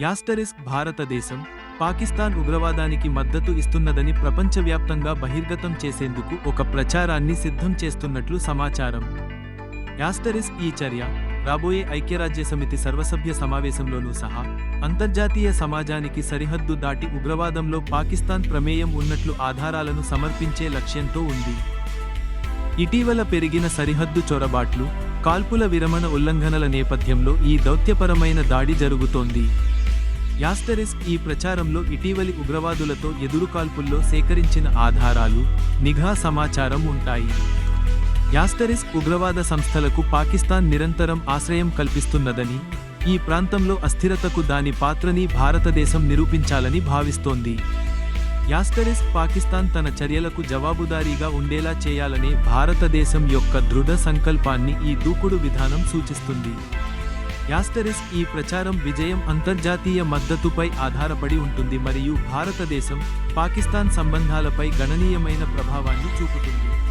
Asterisk భారతదేశం పాకిస్తాన్ ఉగ్రవాదానికి మద్దతు ఇస్తున్నదని ప్రపంచవ్యాప్తంగా బహిర్గతం చేసేందుకు ఒక ప్రచారాన్ని సిద్ధం చేస్తున్నట్లు సమాచారం. యాస్టరిస్క్ ఈ చర్య రాబోయే ఐక్యరాజ్యసమితి సర్వసభ్య సమావేశంలోనూ సహా అంతర్జాతీయ సమాజానికి సరిహద్దు దాటి ఉగ్రవాదంలో పాకిస్తాన్ ప్రమేయం ఉన్నట్లు ఆధారాలను సమర్పించే లక్ష్యంతో ఉంది. ఇటీవల పెరిగిన సరిహద్దు చొరబాట్లు కాల్పుల విరమణ ఉల్లంఘనల నేపథ్యంలో ఈ దౌత్యపరమైన దాడి జరుగుతోంది. యాస్టరిస్క్ ఈ ప్రచారంలో ఇటీవలి ఉగ్రవాదులతో ఎదురుకాల్పుల్లో సేకరించిన ఆధారాలు నిఘా సమాచారం ఉంటాయి. యాస్టరిస్క్ ఉగ్రవాద సంస్థలకు పాకిస్తాన్ నిరంతరం ఆశ్రయం కల్పిస్తున్నదని ఈ ప్రాంతంలో అస్థిరతకు దాని పాత్రని భారతదేశం నిరూపించాలని భావిస్తోంది. యాస్టరిస్ పాకిస్తాన్ తన చర్యలకు జవాబుదారీగా ఉండేలా చేయాలనే భారతదేశం యొక్క దృఢ సంకల్పాన్ని ఈ దూకుడు విధానం సూచిస్తుంది. యాస్టరిస్ ఈ ప్రచారం విజయం అంతర్జాతీయ మద్దతుపై ఆధారపడి ఉంటుంది మరియు భారతదేశం పాకిస్తాన్ సంబంధాలపై గణనీయమైన ప్రభావాన్ని చూపుతుంది.